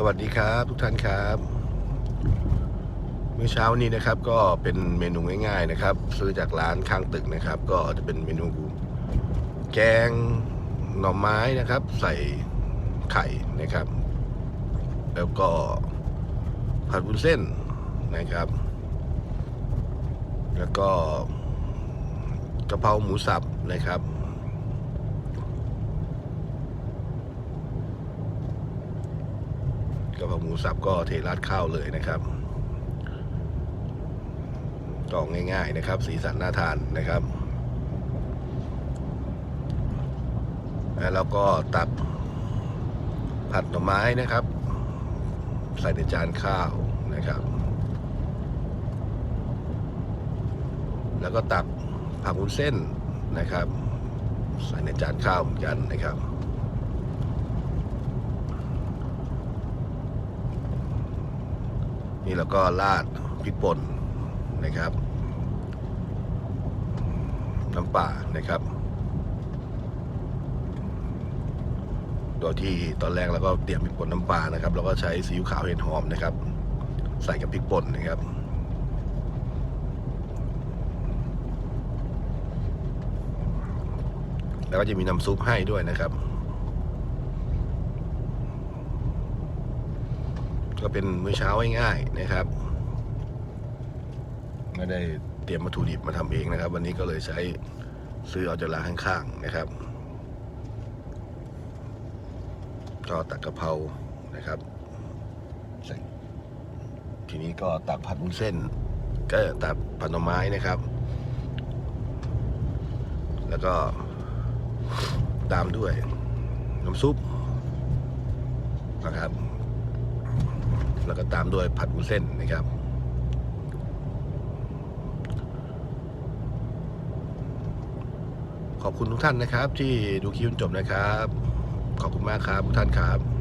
สวัสดีครับทุกท่านครับเมื่อเช้านี้นะครับ ก็เป็นเมนูง่ายๆนะครับ ซื้อจากร้านข้างตึกนะครับ ก็จะเป็นเมนู แกงหน่อไม้นะครับ ใส่ไข่นะครับ แล้วก็ผัดวุ้นเส้นนะครับ แล้วก็กะเพราหมูสับนะครับ กะเพราหมูสับก็เทราดข้าวเลยนะครับก็ง่าย ๆ นะครับ สีสันน่าทานนะครับ แล้วก็ตักผัดหน่อไม้นะครับ ใส่ในจานข้าวนะครับ แล้วก็ตักผักวุ้นเส้นนะครับ ใส่ในจานข้าวเหมือนกันนะครับ นี่แล้วก็ราดพริกป่นนะครับ น้ำปลานะครับ โดยที่ตอนแรกเราก็เตรียมพริกป่นน้ำปลานะครับเราก็ใช้ซีอิ๊วขาวเห็ดหอมนะครับ ใส่กับพริกป่นนะครับแล้วก็จะมีน้ำซุปให้ด้วยนะครับ ก็เป็นมื้อเช้าง่ายๆนะครับ ไม่ได้เตรียมวัตถุดิบมาทำเองนะครับ วันนี้ก็เลยใช้ซื้อเอาจากร้านข้างๆนะครับก็ตักกะเพรานะครับทีนี้ก็ตักผัดวุ้นเส้น ก็ตักผัดหน่อไม้นะครับ แล้วก็ตามด้วยน้ำซุปนะครับ แล้วก็ตามด้วยผัดวุ้นเส้นนะครับ ขอบคุณทุกท่านนะครับ ที่ดูคลิปจนจบนะครับ ขอบคุณมากครับทุกท่านครับ